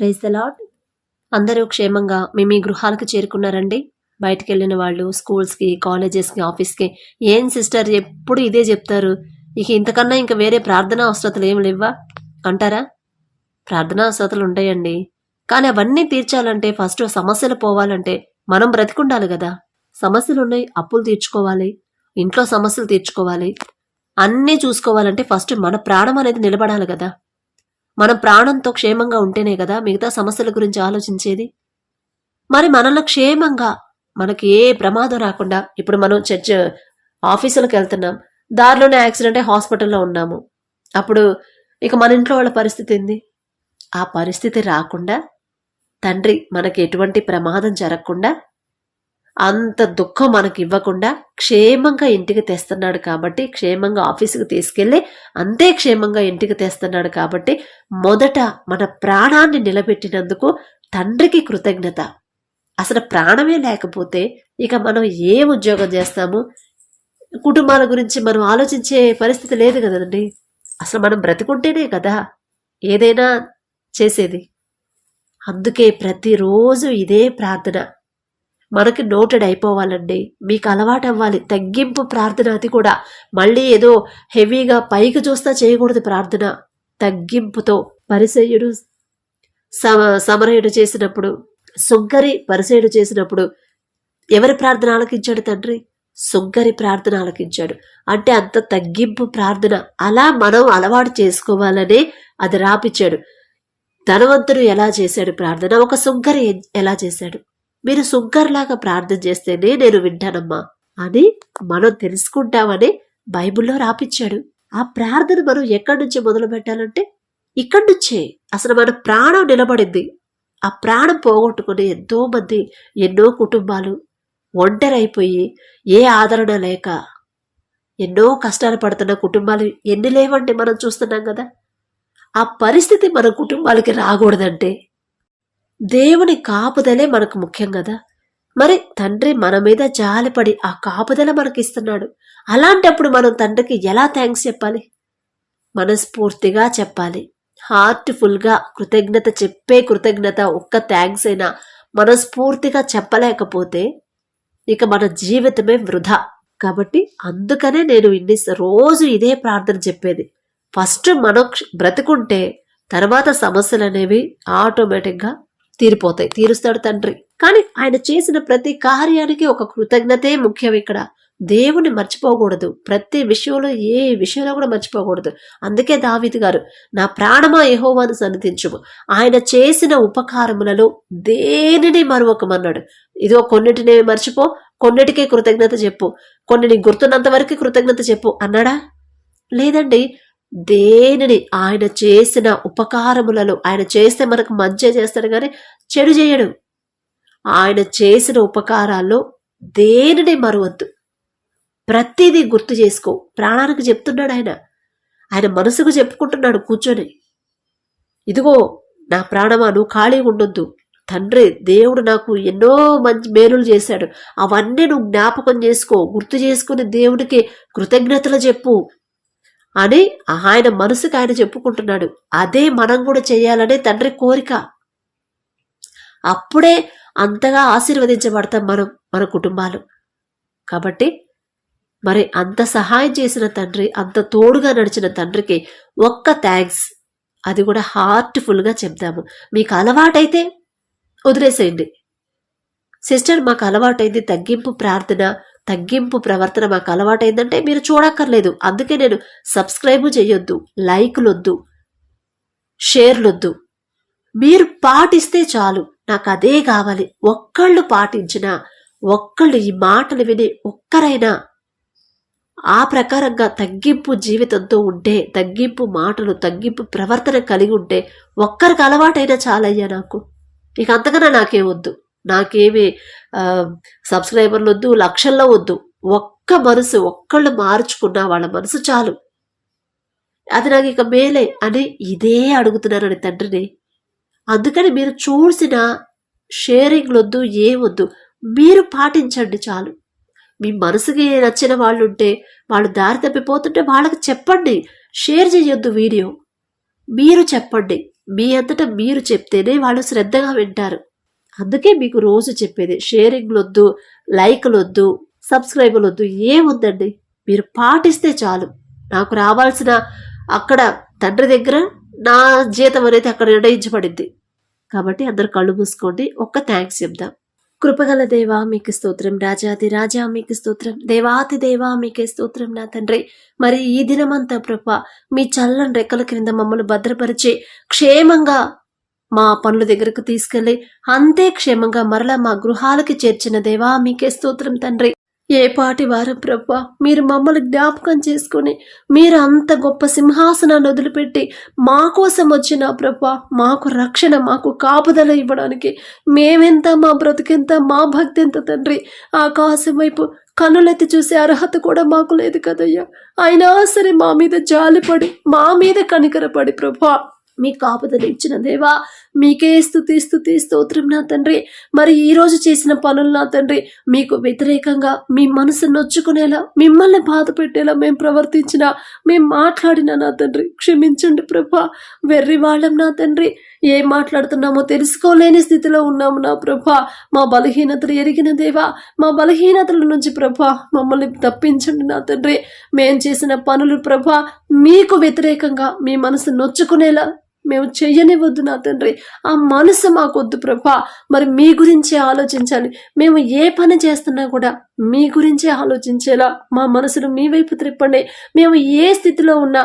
Praise the lord అందరూ క్షేమంగా మీ మీ గృహాలకు చేరుకున్నారండి. బయటకు వెళ్ళిన వాళ్ళు స్కూల్స్కి కాలేజెస్కి ఆఫీస్కి ఏం సిస్టర్ ఎప్పుడు ఇదే చెప్తారు? ఇక ఇంతకన్నా ఇంకా వేరే ప్రార్థనా అవసరతలు ఏం లేవా అంటారా? ప్రార్థనా అవసరతలు ఉంటాయండి. కానీ అవన్నీ తీర్చాలంటే ఫస్ట్ సమస్యలు పోవాలంటే మనం బ్రతికుండాలి కదా. సమస్యలు ఉన్నాయి అప్పులు తీర్చుకోవాలి. ఇంట్లో సమస్యలు తీర్చుకోవాలి. అన్నీ చూసుకోవాలంటే ఫస్ట్ మన ప్రాణం అనేది నిలబడాలి కదా. మనం ప్రాణంతో క్షేమంగా ఉంటేనే కదా మిగతా సమస్యల గురించి ఆలోచించేది? మరి మనలో క్షేమంగా మనకి ఏ ప్రమాదం రాకుండా ఇప్పుడు మనం చర్చ్ ఆఫీసులకు వెళ్తున్నాం. దారిలోనే యాక్సిడెంట్ అయి హాస్పిటల్లో ఉన్నాము. అప్పుడు ఇక మన ఇంట్లో వాళ్ళ పరిస్థితి ఏంది? ఆ పరిస్థితి రాకుండా తండ్రి మనకి ఎటువంటి ప్రమాదం జరగకుండా అంత దుఃఖం మనకి ఇవ్వకుండా క్షేమంగా ఇంటికి తెస్తున్నాడు కాబట్టి క్షేమంగా ఆఫీసుకు తీసుకెళ్ళి అంతే క్షేమంగా ఇంటికి తెస్తున్నాడు కాబట్టి మొదట మన ప్రాణాన్ని నిలబెట్టినందుకు తండ్రికి కృతజ్ఞత. అసలు ప్రాణమే లేకపోతే ఇక మనం ఏ ఉద్యోగం చేస్తాము? కుటుంబాల గురించి మనం ఆలోచించే పరిస్థితి లేదు కదండి. అసలు మనం బ్రతికుంటేనే కదా ఏదైనా చేసేది. అందుకే ప్రతిరోజు ఇదే ప్రార్థన. మనకి నోటెడ్ అయిపోవాలండి. మీకు అలవాటు అవ్వాలి తగ్గింపు ప్రార్థన అది కూడా. మళ్ళీ ఏదో హెవీగా పైకి చూస్తా చేయకూడదు ప్రార్థన. తగ్గింపుతో పరిసయుడు సమ సమరయుడు చేసినప్పుడు సుగ్గరి పరిసయుడు చేసినప్పుడు ఎవరి ప్రార్థన ఆలకించాడు తండ్రి? సుగ్గరి ప్రార్థన ఆలకించాడు. అంటే అంత తగ్గింపు ప్రార్థన. అలా మనం అలవాటు చేసుకోవాలనే అది రాపిచ్చాడు. ధనవంతుడు ఎలా చేశాడు ప్రార్థన? ఒక సుగ్గరి ఎలా చేశాడు? మీరు సుగ్గర్లాగా ప్రార్థన చేస్తేనే నేను వింటానమ్మా. అని మనం తెలుసుకుంటామని బైబిల్లో రాపిచ్చాడు. ఆ ప్రార్థన మనం ఎక్కడి నుంచి మొదలు పెట్టాలంటే ఇక్కడి నుంచే. అసలు మన ప్రాణం నిలబడింది. ఆ ప్రాణం పోగొట్టుకుని ఎంతో మంది ఎన్నో కుటుంబాలు ఒంటరైపోయి ఏ ఆదరణ లేక ఎన్నో కష్టాలు పడుతున్న కుటుంబాలు ఎన్ని లేవంటే మనం చూస్తున్నాం కదా? ఆ పరిస్థితి మన కుటుంబాలకి రాకూడదంటే దేవుని కాపుదలే మనకు ముఖ్యం కదా. మరి తండ్రి మన మీద జాలిపడి ఆ కాపుదల మనకి ఇస్తున్నాడు అలాంటప్పుడు మనం తండ్రికి ఎలా థ్యాంక్స్ చెప్పాలి? మనస్ఫూర్తిగా చెప్పాలి. హార్ట్ఫుల్గా కృతజ్ఞత చెప్పే కృతజ్ఞత ఒక్క థ్యాంక్స్ అయినా మనస్ఫూర్తిగా చెప్పలేకపోతే ఇక మన జీవితమే వృధా. కాబట్టి అందుకనే నేను ఇన్ని రోజు ఇదే ప్రార్థన చెప్పేది. ఫస్ట్ మనం బ్రతుకుంటే తర్వాత సమస్యలు అనేవి ఆటోమేటిక్గా తీరిపోతాయి తీరుస్తాడు తండ్రి. కానీ ఆయన చేసిన ప్రతి కార్యానికి ఒక కృతజ్ఞతే ముఖ్యం ఇక్కడ. దేవుని మర్చిపోకూడదు. ప్రతి విషయంలో ఏ విషయంలో కూడా మర్చిపోకూడదు. అందుకే దావిది గారు నా ప్రాణమా యహోవాను సన్నిధించుము. ఆయన చేసిన ఉపకారములలో దేనిని మరొకమన్నాడు ఇదిగో కొన్నిటిని మర్చిపో కొన్నిటికే కృతజ్ఞత చెప్పు. కొన్ని నీకు గుర్తున్నంత వరకు కృతజ్ఞత చెప్పు అన్నాడా? లేదండి దేనిని ఆయన చేసిన ఉపకారములలో ఆయన చేస్తే మనకు మంచి చేస్తాడు కానీ చెడు చేయడు. ఆయన చేసిన ఉపకారాల్లో దేనిని మరవద్దు. ప్రతిదీ గుర్తు చేసుకో. ప్రాణానికి చెప్తున్నాడు ఆయన. ఆయన మనసుకు చెప్పుకుంటున్నాడు కూర్చొని. ఇదిగో నా ప్రాణమా నువ్వు ఖాళీ ఉండొద్దు. తండ్రి దేవుడు నాకు ఎన్నో మంచి మేలులు చేశాడు. అవన్నీ నువ్వు జ్ఞాపకం చేసుకో. గుర్తు చేసుకుని దేవుడికి కృతజ్ఞతలు చెప్పు. అని ఆయన మనసుకు ఆయన చెప్పుకుంటున్నాడు. అదే మనం కూడా చేయాలనే తండ్రి కోరిక. అప్పుడే అంతగా ఆశీర్వదించబడతాం మనం మన కుటుంబాలు. కాబట్టి మరి అంత సహాయం చేసిన తండ్రి అంత తోడుగా నడిచిన తండ్రికి ఒక్క థ్యాంక్స్ అది కూడా హార్ట్ఫుల్గా చెప్దాము మీకు అలవాటైతే వదిలేసేయండి. సిస్టర్ మాకు అలవాటైంది తగ్గింపు ప్రార్థన తగ్గింపు ప్రవర్తన మాకు అలవాటైందంటే మీరు చూడక్కర్లేదు. అందుకే నేను సబ్స్క్రైబ్ చేయొద్దు లైకులొద్దు షేర్లొద్దు. మీరు పాటిస్తే చాలు. నాకు అదే కావాలి. ఒక్కళ్ళు పాటించినా ఒక్కళ్ళు ఈ మాటలు విని ఒక్కరైనా ఆ ప్రకారంగా తగ్గింపు జీవితంతో ఉంటే తగ్గింపు మాటలు తగ్గింపు ప్రవర్తన కలిగి ఉంటే ఒక్కరికి అలవాటైనా చాలయ్యా నాకు. ఇక అంతకన్నా నాకే వద్దు. నాకేమి సబ్స్క్రైబర్లు వద్దు లక్షల్లో వద్దు. ఒక్క మనసు ఒక్కళ్ళు మార్చుకున్నా వాళ్ళ మనసు చాలు. అది నాకు ఇక మేలే అని ఇదే అడుగుతున్నానని తండ్రిని. అందుకని మీరు చూసిన షేరింగ్లు వద్దు ఏమొద్దు మీరు పాటించండి చాలు. మీ మనసుకి నచ్చిన వాళ్ళు ఉంటే వాళ్ళు దారి తప్పిపోతుంటే వాళ్ళకి చెప్పండి. షేర్ చేయొద్దు వీడియో. మీరు చెప్పండి. మీ అంతటా మీరు చెప్తేనే వాళ్ళు శ్రద్ధగా వింటారు. అందుకే మీకు రోజు చెప్పేది షేరింగ్లు వద్దు లైక్లు వద్దు సబ్స్క్రైబులు వద్దు ఏముందండి? మీరు పాటిస్తే చాలు. నాకు రావాల్సిన అక్కడ తండ్రి దగ్గర నా జీతం అనేది అక్కడ నిర్ణయించబడింది. కాబట్టి అందరు కళ్ళు మూసుకోండి. ఒక్క థ్యాంక్స్ చెప్దాం. కృపగల దేవా మీకు స్తోత్రం. రాజాది రాజా మీకు స్తోత్రం. దేవాతి దేవా మీకే స్తోత్రం నా తండ్రి. మరి ఈ దినమంతా ప్రభ మీ చల్లని రెక్కల క్రింద మమ్మల్ని భద్రపరిచి క్షేమంగా మా పనుల దగ్గరకు తీసుకెళ్ళి అంతే క్షేమంగా మరలా మా గృహాలకి చేర్చిన దేవా మీకే స్తోత్రం తండ్రి. ఏ పాటి వారం ప్రభా మీరు మమ్మల్ని జ్ఞాపకం చేసుకుని మీరు అంత గొప్ప సింహాసనాన్ని వదిలిపెట్టి మా కోసం వచ్చిన ప్రభా మాకు రక్షణ మాకు కాపుదల ఇవ్వడానికి మేమెంత మా బ్రతుకెంత మా భక్తి ఎంత తండ్రి. ఆకాశం వైపు కన్నులెత్తి చూసే అర్హత కూడా మాకు లేదు కదయ్యా. అయినా సరే మా మీద జాలిపడి మా మీద కనికరపడి ప్రభా. మీ కాపుదలు ఇచ్చిన దేవా మీకే స్థుతి స్థుతి స్తోత్రం నా తండ్రి. మరి ఈ రోజు చేసిన పనులు నా తండ్రి మీకు వ్యతిరేకంగా మీ మనసు నొచ్చుకునేలా మిమ్మల్ని బాధ పెట్టేలా మేము ప్రవర్తించిన మేము మాట్లాడిన నా తండ్రి. క్షమించండి ప్రభా వెర్రి వాళ్ళం నా తండ్రి. ఏం మాట్లాడుతున్నామో తెలుసుకోలేని స్థితిలో ఉన్నాము నా ప్రభా. మా బలహీనతలు ఎరిగిన దేవా మా బలహీనతల నుంచి ప్రభా మమ్మల్ని తప్పించండి నా తండ్రి. మేం చేసిన పనులు ప్రభా మీకు వ్యతిరేకంగా మీ మనసు నొచ్చుకునేలా మేము చెయ్యనివ్వద్దు నా తండ్రి. ఆ మనసు మాకొద్దు ప్రభా. మరి మీ గురించే ఆలోచించాలి. మేము ఏ పని చేస్తున్నా కూడా మీ గురించే ఆలోచించేలా మా మనసును మీ వైపు త్రిప్పండి. మేము ఏ స్థితిలో ఉన్నా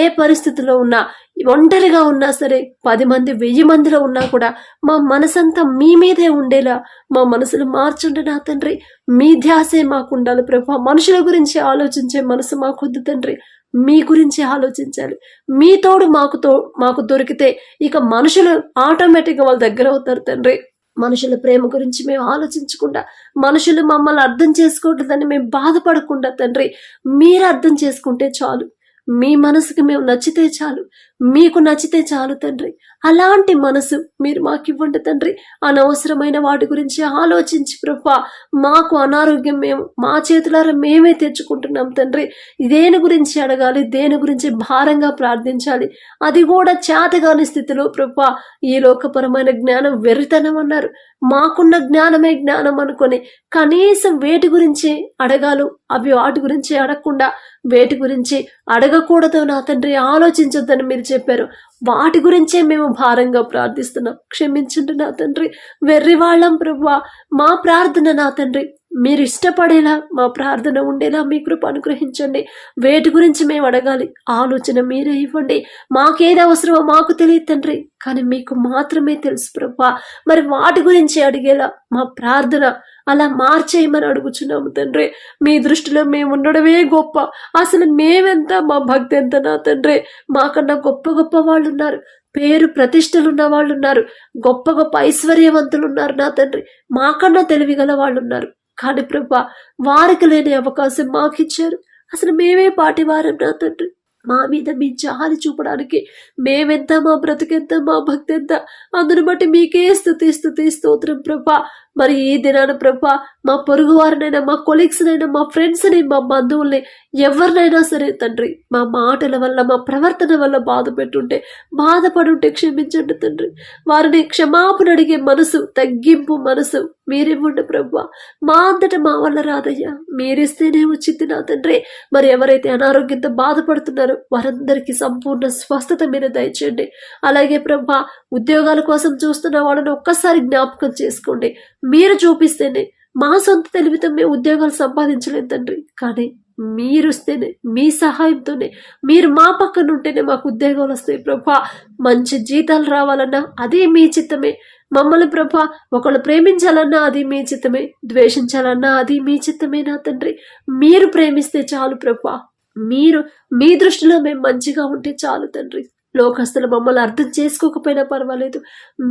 ఏ పరిస్థితిలో ఉన్నా ఒంటరిగా ఉన్నా సరే పది మంది వెయ్యి మందిలో ఉన్నా కూడా మా మనసంతా మీ మీదే ఉండేలా మా మనసును మార్చండి నా తండ్రి. మీ ధ్యాసే మాకు ఉండాలి ప్రభా. మనుషుల గురించి ఆలోచించే మనసు మాకొద్దు తండ్రి. మీ గురించి ఆలోచించాలి. మీ తోడు మాకు తో మాకు దొరికితే ఇక మనుషులు ఆటోమేటిక్గా వాళ్ళ దగ్గర అవుతారు తండ్రి. మనుషుల ప్రేమ గురించి మేము ఆలోచించకుండా మనుషులు మమ్మల్ని అర్థం చేసుకోవట్లేదని మేము బాధపడకుండా తండ్రి మీరు అర్థం చేసుకుంటే చాలు. మీ మనసుకి మేము నచ్చితే చాలు. మీకు నచ్చితే చాలు తండ్రి. అలాంటి మనసు మీరు మాకు ఇవ్వండి తండ్రి. అనవసరమైన వాటి గురించి ఆలోచించి ప్రభా మాకు అనారోగ్యం మేము మా చేతులారా మేమే తెచ్చుకుంటున్నాం తండ్రి. దేని గురించి అడగాలి? దేని గురించి భారంగా ప్రార్థించాలి? అది కూడా చేతగాని స్థితిలో ప్రభా ఈ లోకపరమైన జ్ఞానం వెర్రితనం అన్నారు. మాకున్న జ్ఞానమే జ్ఞానం అనుకొని కనీసం వేటి గురించి అడగాలు అవి వాటి గురించి అడగకుండా వేటి గురించి అడగకూడదు నా తండ్రి. ఆలోచించొద్దని మీరు చెప్పారు. వాటి గురించే మేము భారంగా ప్రార్థిస్తున్నాం. క్షమించండి నా తండ్రి. వెర్రి వాళ్ళం ప్రభా. మా ప్రార్థన నా తండ్రి. మీరు ఇష్టపడేలా మా ప్రార్థన ఉండేలా మీ కృప అనుగ్రహించండి. వేటి గురించి మేము అడగాలి. ఆలోచన మీరే ఇవ్వండి. మాకేది అవసరమో మాకు తెలియదు తండ్రి. కానీ మీకు మాత్రమే తెలుసు ప్రభా. మరి వాటి గురించి అడిగేలా మా ప్రార్థన అలా మార్చేయమని అడుగుచున్నాము తండ్రి. మీ దృష్టిలో మేము ఉండడమే గొప్ప. అసలు మేమెంత మా భక్తి ఎంత నా తండ్రి? మాకన్నా గొప్ప గొప్ప వాళ్ళు ఉన్నారు పేరు ప్రతిష్టలు ఉన్న వాళ్ళు ఉన్నారు గొప్ప గొప్ప ఐశ్వర్యవంతులు ఉన్నారు నా తండ్రి. మాకన్నా తెలివిగల వాళ్ళు ఉన్నారు కానీ ప్రభా వారికి లేని అవకాశం మాకు ఇచ్చారు అసలు మేమే పాటివారం నా తండ్రి. మా మీద మీ జాలి చూపడానికి మేమెంత మా బ్రతికెంత మా భక్తి ఎంత అందుని బట్టి మీకే స్థుతి స్థుతి స్తోత్రం ప్రభా. మరి ఈ దినాన ప్రభా మా పొరుగు వారినైనా మా కొలీగ్స్నైనా మా ఫ్రెండ్స్ని మా బంధువుల్ని ఎవరినైనా సరే తండ్రి మా మాటల వల్ల మా ప్రవర్తన వల్ల బాధ పెట్టుంటే బాధపడుంటే క్షమించండి తండ్రి. వారిని క్షమాపణ అడిగే మనసు తగ్గింపు మనసు మీరివ్వండి ప్రభా. మా అంతట మా వల్ల రాదయ్యా. మీరిస్తేనే వచ్చింది నా తండ్రి? మరి ఎవరైతే అనారోగ్యంతో బాధపడుతున్నారో వారందరికీ సంపూర్ణ స్వస్థత మీరు దయచేయండి. అలాగే ప్రభా ఉద్యోగాల కోసం చూస్తున్న వాళ్ళని ఒక్కసారి జ్ఞాపకం చేసుకోండి. మీరు చూపిస్తేనే మా సొంత తెలివితో మేము ఉద్యోగాలు సంపాదించలేదు తండ్రి. కానీ మీరు వస్తేనే మీ సహాయంతోనే మీరు మా పక్కన ఉంటేనే మాకు ఉద్యోగాలు వస్తాయి ప్రభా. మంచి జీతాలు రావాలన్నా అది మీ చిత్తమే. మమ్మల్ని ప్రభా ఒకళ్ళు ప్రేమించాలన్నా అది మీ చిత్తమే. ద్వేషించాలన్నా అది మీ చిత్తమే నా తండ్రి? మీరు ప్రేమిస్తే చాలు ప్రభా. మీరు మీ దృష్టిలో మేము మంచిగా ఉంటే చాలు తండ్రి. లోకస్తులు మమ్మల్ని అర్థం చేసుకోకపోయినా పర్వాలేదు.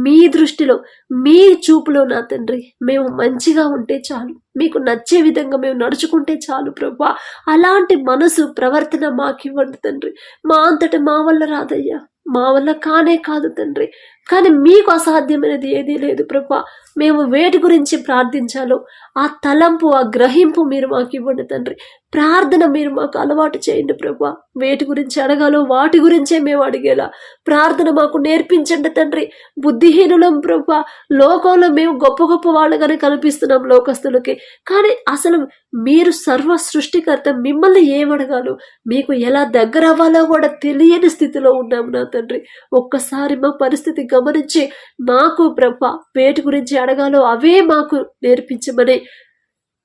మీ దృష్టిలో మీ చూపులో నా తండ్రి మేము మంచిగా ఉంటే చాలు. మీకు నచ్చే విధంగా మేము నడుచుకుంటే చాలు ప్రభా. అలాంటి మనసు ప్రవర్తన మాకివ్వండి తండ్రి. మా అంతట మా వల్ల రాదయ్యా. మా వల్ల కానే కాదు తండ్రి. కానీ మీకు అసాధ్యమైనది ఏదీ లేదు ప్రభా. మేము వేటి గురించి ప్రార్థించాలో ఆ తలంపు ఆ గ్రహింపు మీరు మాకు ఇవ్వండి తండ్రి. ప్రార్థన మీరు మాకు అలవాటు చేయండి ప్రభా. వేటి గురించి అడగాలో వాటి గురించే మేము అడిగేలా. ప్రార్థన మాకు నేర్పించండి తండ్రి. బుద్ధిహీనులం ప్రభా. లోకంలో మేము గొప్ప గొప్ప వాళ్ళగానే కనిపిస్తున్నాం లోకస్తులకి. కానీ అసలు మీరు సర్వ సృష్టికర్త మిమ్మల్ని ఏమడగాలో మీకు ఎలా దగ్గర అవ్వాలో కూడా తెలియని స్థితిలో ఉన్నాం నా తండ్రి. ఒక్కసారి మా పరిస్థితి గమనించి మాకు ప్రభ వేటి గురించి అడగాలో అవే మాకు నేర్పించమని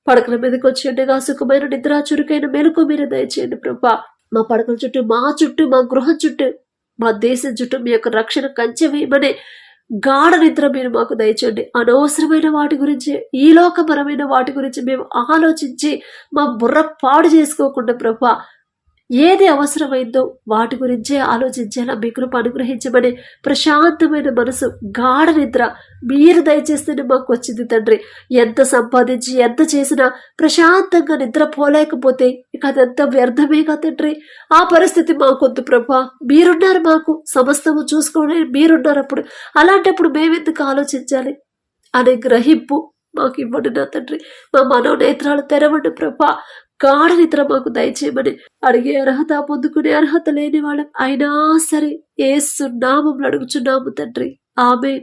పడకల మీదకి వచ్చేట్టుగా సుఖమైన నిద్ర చురుకైన మెలకు మీరు దయచేయండి ప్రభా. మా పడకల చుట్టూ మా చుట్టూ మా గృహం చుట్టూ మా దేశం చుట్టూ మీ యొక్క రక్షణ కంచె వేయమని గాఢ నిద్ర మీరు మాకు దయచండి అనవసరమైన వాటి గురించి ఈ లోకపరమైన వాటి గురించి మేము ఆలోచించి మా బుర్ర పాడు చేసుకోకుండా ప్రభా ఏది అవసరమైందో వాటి గురించే ఆలోచించేలా మీ కృప అనుగ్రహించమని ప్రశాంతమైన మనసు గాఢ నిద్ర మీరు దయచేస్తేనే మాకు వచ్చింది తండ్రి. ఎంత సంపాదించి ఎంత చేసినా ప్రశాంతంగా నిద్ర పోలేకపోతే ఇక అదంతా వ్యర్థమేగా తండ్రి. ఆ పరిస్థితి మాకొద్దు ప్రభా. మీరున్నారు మాకు సమస్తము చూసుకోవడం మీరున్నారప్పుడు అలాంటప్పుడు మేమెందుకు ఆలోచించాలి? అనే గ్రహింపు మాకు ఇవ్వండి నా తండ్రి. మా మనోనేత్రాలు తెరవండి ప్రభా. గాఢ నిద్ర మాకు దయచేయమని అడిగే అర్హత పొందుకునే అర్హత లేని వాళ్ళం. అయినా సరే ఏ సున్నామం అడుగుచున్నాము తండ్రి. ఆమె